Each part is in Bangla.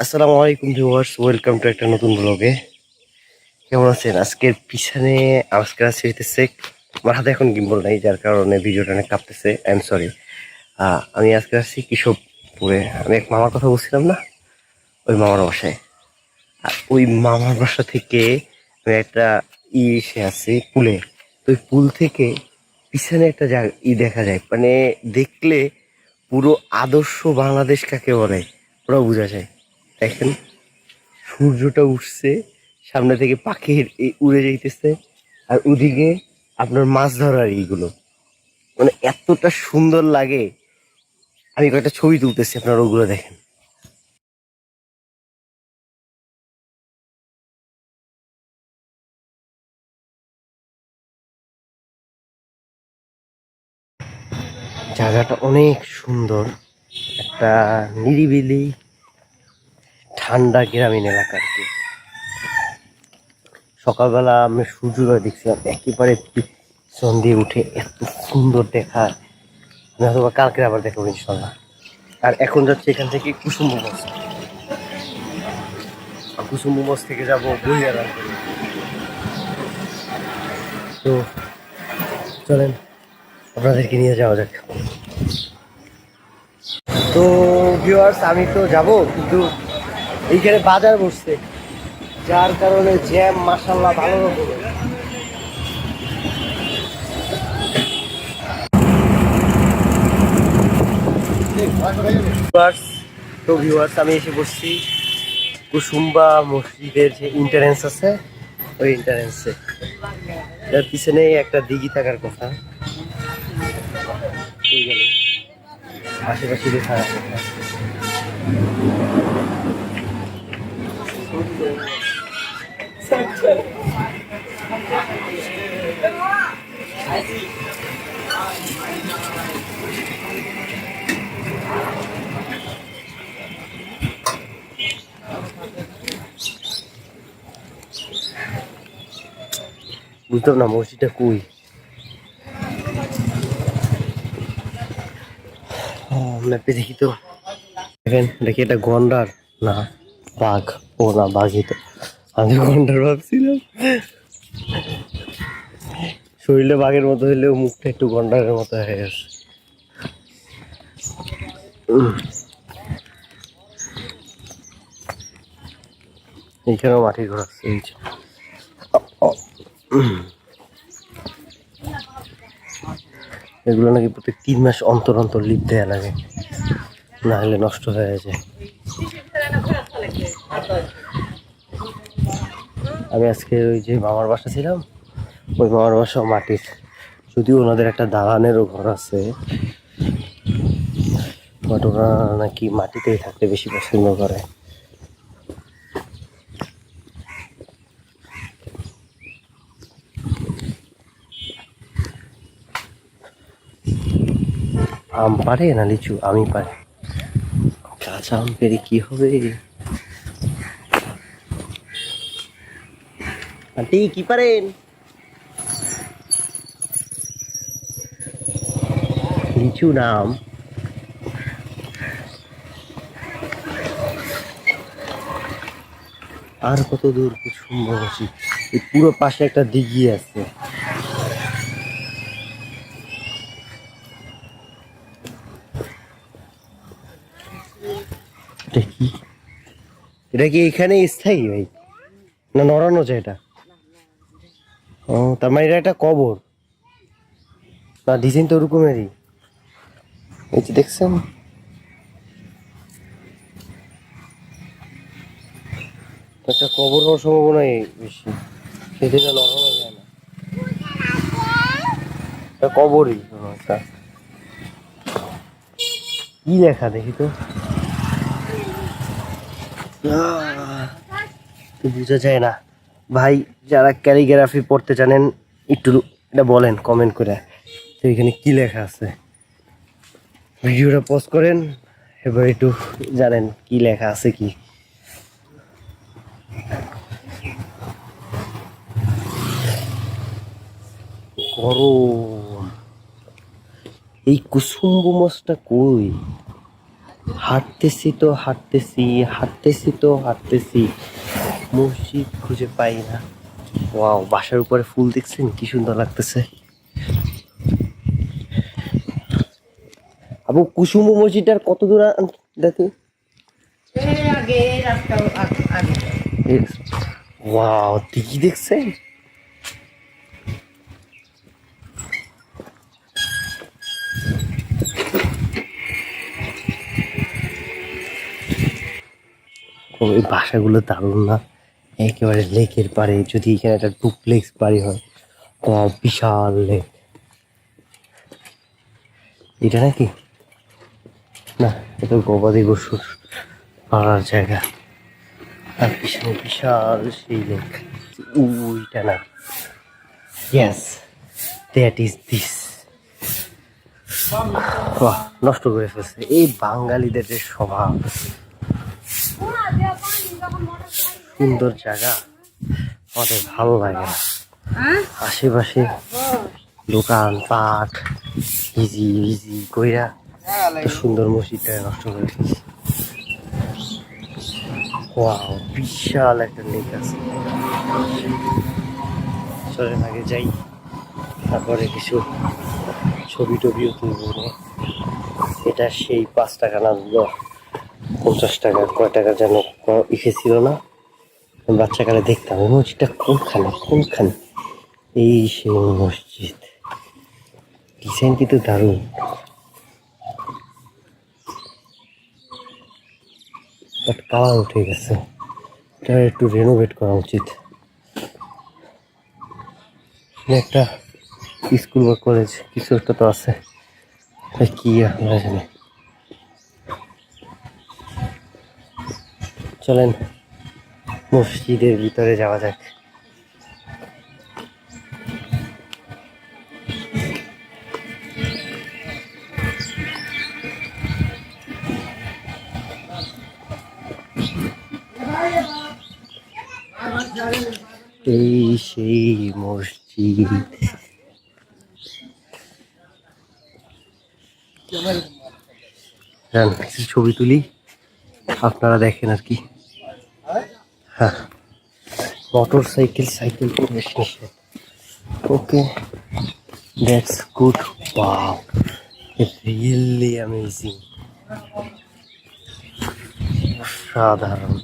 আসসালামু আলাইকুম ভিউয়ার্স, ওয়েলকাম টু একটা নতুন ব্লগে। কেমন আছেন? আজকের পিছনে, আজকে হইতেছে, আমার হাতে এখন গিম্বল নাই, যার কারণে ভিডিওটা অনেক কাঁপতেছে আই এম সরি আমি আজকে আসছি কেশবপুরে আমি এক মামার কথা বলছিলাম না? ওই মামার বাসায়। আর ওই মামার বাসা থেকে আমি একটা ই এসে আছি, পুলে। তো ওই পুল থেকে পিছনে একটা জায়গা, ই দেখা যায়। মানে দেখলে পুরো আদর্শ বাংলাদেশ কাকে বলে? পুরো বোঝা যায়। দেখেন, সূর্যটা উঠছে, সামনে থেকে পাখির উড়ে যাইতেছে, আর ওদিকে আপনার মাছ ধরার এইগুলো। মানে এতটা সুন্দর লাগে। আমি কয়েকটা ছবি তুলতেছি, আপনারা ওগুলো দেখেন। জায়গাটা অনেক সুন্দর। একটা নিরিবিলি ঠান্ডা গ্রামীণ এলাকা আর কি সকালবেলা আমি সূর্যোদয় দেখছিলাম, একেবারে পিছন উঠে এত সুন্দর দেখা আমি হয়তো কালকে আবার দেখাবো ইনশাল্লাহ। আর এখন যাচ্ছে এখান থেকে কুসুম আর কুসুম মোমোজ থেকে যাব বইয়ারা তো চলেন, আপনাদেরকে নিয়ে যাওয়া যাক। তো ভিউয়ার্স আমি তো যাব, কিন্তু এইখানে বাজার বসছে। যার কারণে জ্যাম মাসাল্লাহ ভালো ভিউয়ার্স আমি এসে বসছি। কুসুম্বা মসজিদের যে ইন্টারেন্স আছে, ওই ইন্টারেন্সে তার পিছনে একটা দিঘি থাকার কথা। আশেপাশে বুঝতাম না মসজিদটা কই ম্যাপে দেখি তো দেখেন দেখি এটা গন্ডার না বাঘ ও না বাঘই তো আমি গন্ডার ভাবছিলাম। শরীরে বাঘের মতো হইলেও মুখটা একটু গন্ডারের মতো হয়ে গেছে। এইখানেও মাটি ঘোরাচ্ছে, এই এগুলো নাকি প্রত্যেক তিন মাস অন্তর অন্তর লিপ দেওয়া লাগে। না হলে নষ্ট হয়ে যায়। আমি আজকে ওই যে মামার বাসা ছিলাম, ওই মামার বাসা মাটির। যদিও ওনাদের একটা দালানেরও ঘর আছে বাট ওরা নাকি মাটিতেই থাকতে বেশি পছন্দ করে। আম পারে না লিচু? আমি পারি। কাঁচা আম কি হবে? আন্টি, কি পারেন? লিচু নাম আর কত দূর সম্ভব এই পুরো পাশে একটা দিঘি আছে। এটা কি এখানে স্থায়ী ভাই? না নড়ানো যায় এটা? ও, তার মানে এটা একটা কবর। না, ডিজাইন তো ওরকমেরই। এই যে দেখছেন? একটা কবর হওয়ার সম্ভাবনাই বেশি। সেটা নড়ানো যায় না। কবরই কি লেখা দেখি তো? বোঝা যায় না। ভাই, যারা ক্যালিগ্রাফি পড়তে জানেন, একটু এটা বলেন কমেন্ট করে। তো এখানে কি লেখা আছে? ভিডিওটা পোস্ট করেন, এবার একটু জানেন কি লেখা আছে কি। গরম। এই কুসুম্ব মাছটা কই? হাঁটতেছি তো হাঁটতেছি হাঁটতেছি তো হাঁটতেছি। মসজিদ খুঁজে পাই না। ওয়াও বাসার উপরে ফুল দেখছেন? কি সুন্দর লাগতেছে। আবু কুসুম মসজিদটার কত দূর দেখি? ওয়াও দিঘি দেখছেন? ওই বাসাগুলো দারুণ না? একেবারে লেকের পাড়ে, যদি এখানে একটা ডুপ্লেক্স বাড়ি হয় বিশাল লেক এটা নাকি? না, এটা গবাদি পশুর পাড়ার জায়গা। আর পিছনে বিশাল সেই লেক ওইটা না। ইয়েস দ্যাট ইজ দিস নষ্ট করে ফেলছে। এই বাঙালিদের যে স্বভাব। সুন্দর জায়গা। আমাদের ভালো লাগে। আশেপাশে দোকান, পাট ইজি ইজি কইরা তো সুন্দর মসজিদটা নষ্ট করে ওয়াও, বিশাল একটা লেক আছে। চলেন আগে যাই। তারপরে কিছু ছবি টবিও তুলবো। এটা সেই পাঁচ টাকা না পঞ্চাশ টাকা, কয় টাকা যেন ক- ইসে ছিল না? বাচ্চাকালে দেখতাম মসজিদটা কোনখানে কোনখানে? এই সেই মসজিদ। ডিজাইন কিন্তু দারুণ। বাট কালার উঠে গেছে। এটা একটু রেনোভেট করা উচিত। একটা স্কুল বা কলেজ, কিছু একটা তো আছে। কি আমরা জানি। চলেন। মসজিদের ভিতরে যাওয়া যাক। এই সেই মসজিদ। ছবি তুলি? আপনারা দেখেন আর কি। হ্যাঁ। Motorcycle cycle okay that's good পাও রিয়েলি অ্যামেজিং সাধারণ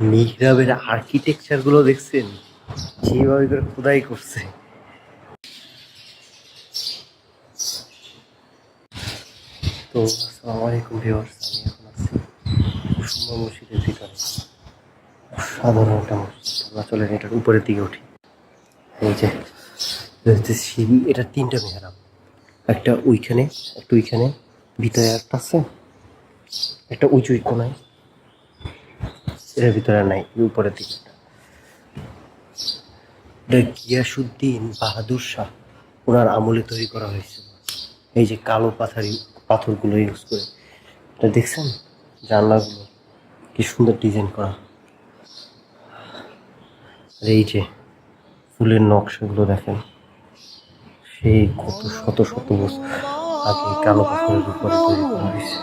মিহরাবের আর্কিটেকচারগুলো দেখছেন? যেভাবে করে খোদাই করছে। তো আসসালামু আলাইকুম ভিউয়ার্স মসজিদের ভিতরে সাধারণ একটা মসজিদ। আমরা চলেন এটার উপরের দিকে উঠি। এই যে এটা তিনটা মেহরাব। একটা ওইখানে একটা ওইখানে ভিতরে একটা আছে একটা উঁচু কোনায়। এর ভিতরে নাই উপরের দিকে। এটা গিয়াসুদ্দিন বাহাদুর শাহ ওনার আমলে তৈরি করা হয়েছে। এই যে কালো পাথারি পাথরগুলো ইউজ করে। এটা দেখছেন? জানলাগুলো। কি সুন্দর ডিজাইন করা। আর এই যে ফুলের নকশাগুলো দেখেন, সেই কত শত শত বস্তু আগে কালো পাথরের উপরে তৈরি করা হয়েছে।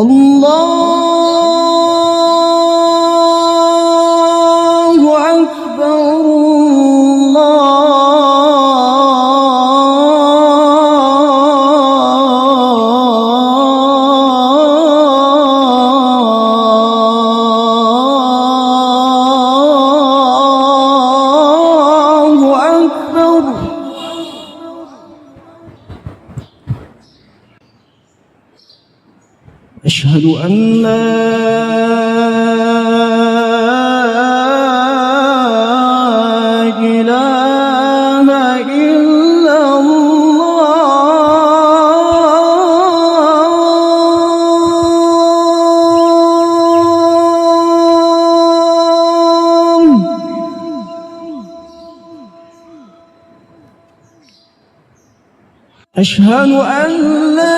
Allah أشهد أن لا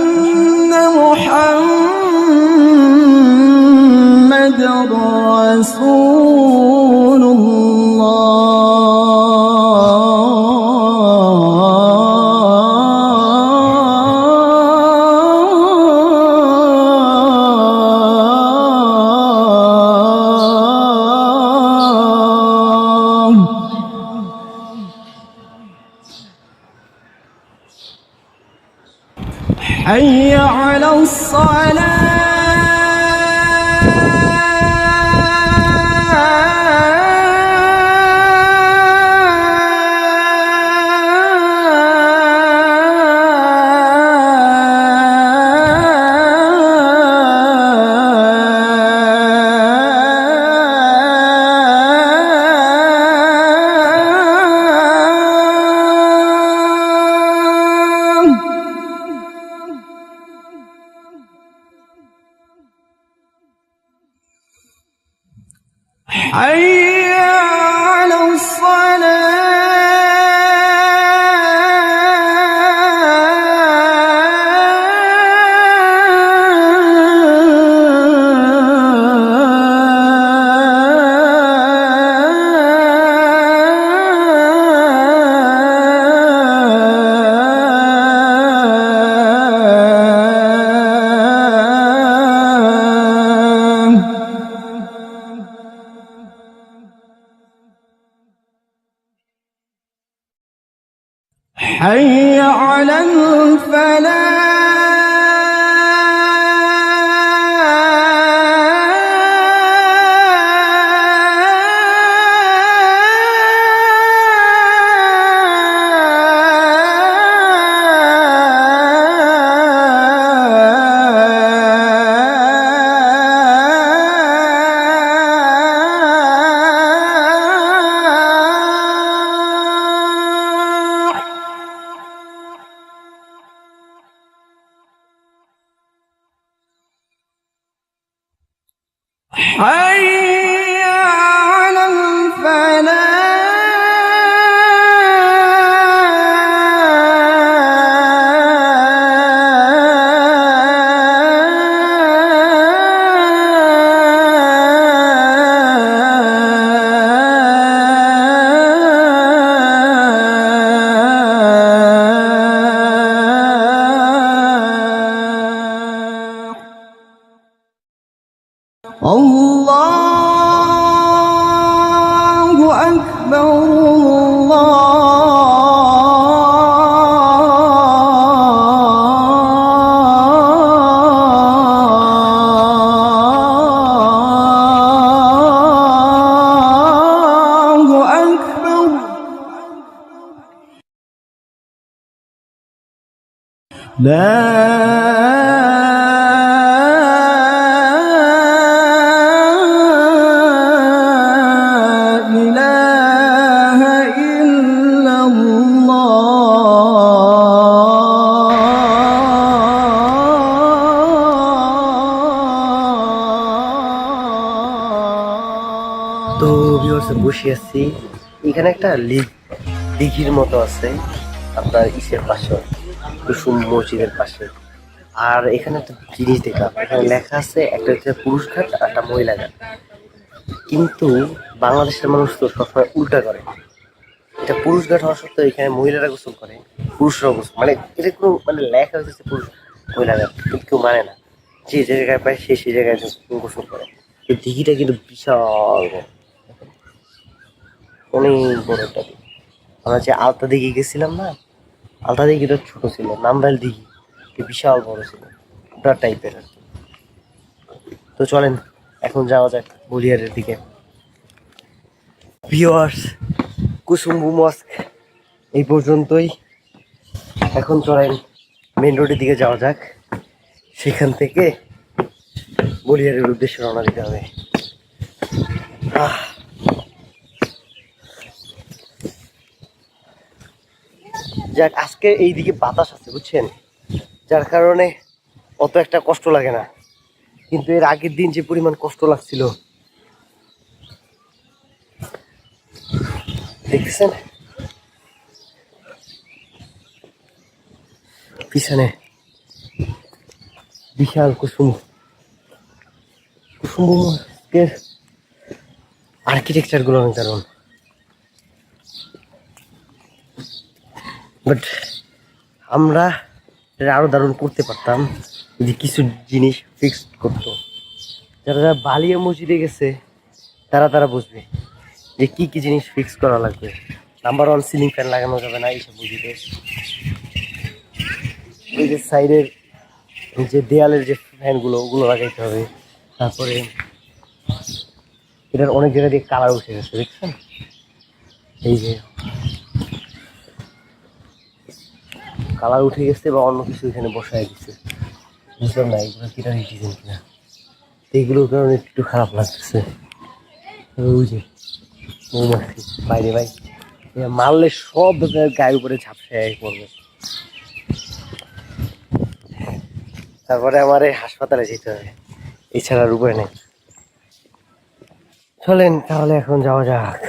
محمد رسول তো ভিউয়ার্স বসে আছি। এখানে একটা লিগ দিঘির মতো আছে। আপনার ইসের পাশে, কুসুম মসজিদের পাশে। আর এখানে একটা জিনিস দেখলাম, এখানে লেখা আছে, একটা হচ্ছে পুরুষ ঘাট আর একটা মহিলা ঘাট কিন্তু বাংলাদেশের মানুষ তো সবসময় উল্টা করে। এটা পুরুষ ঘাট হওয়া সত্ত্বেও এখানে মহিলারা গোসল করে, পুরুষরাও গোসল মানে এটা কোনো মানে লেখা হচ্ছে পুরুষ মহিলা ঘাট কিন্তু কেউ মানে না। যে জায়গায় পায়, সে সেই জায়গায় গোসল করে। তো দিঘিটা কিন্তু বিশাল। অনেক বড় একটা আমরা যে আলতা দিঘি গেছিলাম না আলতা দিঘিটা ছোট ছিল নামদাল দিঘি বিশাল বড় ছিল, ওটা টাইপের আর তো চলেন, এখন যাওয়া যাক বলিয়ারের দিকে। ভিওয়ার্স কুসুম্বু মস্ক, এই পর্যন্তই। এখন চলেন মেন রোডের দিকে যাওয়া যাক। সেখান থেকে বলিয়ারের উদ্দেশ্যে রওনা দিতে হবে। আহ। যাক, আজকে এইদিকে বাতাস আছে, বুঝছেন? যার কারণে অত একটা কষ্ট লাগে না। কিন্তু এর আগের দিন যে পরিমাণ কষ্ট লাগছিল। দেখতেছেন? পিছনে বিশাল কুসুম। কুসুমের আর্কিটেকচারগুলো অনেক দারুণ বাট আমরা এটা আরও দারুণ করতে পারতাম যদি কিছু জিনিস ফিক্সড করতো। যারা যারা বালিয়া মসজিদে গেছে, তারা তারা বুঝবে যে কি কি জিনিস ফিক্স করা লাগবে। নাম্বার ওয়ান সিলিং ফ্যান লাগানো যাবে না এইসব মসজিদে। এই যে সাইডের যে দেয়ালের যে ফ্যানগুলো ওগুলো লাগাইতে হবে। তারপরে এটার অনেক জায়গা দিয়ে কালার উঠে গেছে, দেখছেন? এই যে কালার উঠে গেছে বা অন্য কিছু এখানে বসায় দিচ্ছে বুঝলাম না, এগুলো কিনা ডিজাইন কিনা? এইগুলোর কারণে একটু খারাপ লাগতেছে। ওই যে, মৌমাছি, বাইরে ভাই। মারলে সব গায়ের উপরে ঝাপসায় পড়বে তারপরে আমার এই হাসপাতালে যেতে হবে। এছাড়া আর উপায় নেই। চলেন, তাহলে এখন যাওয়া যাক।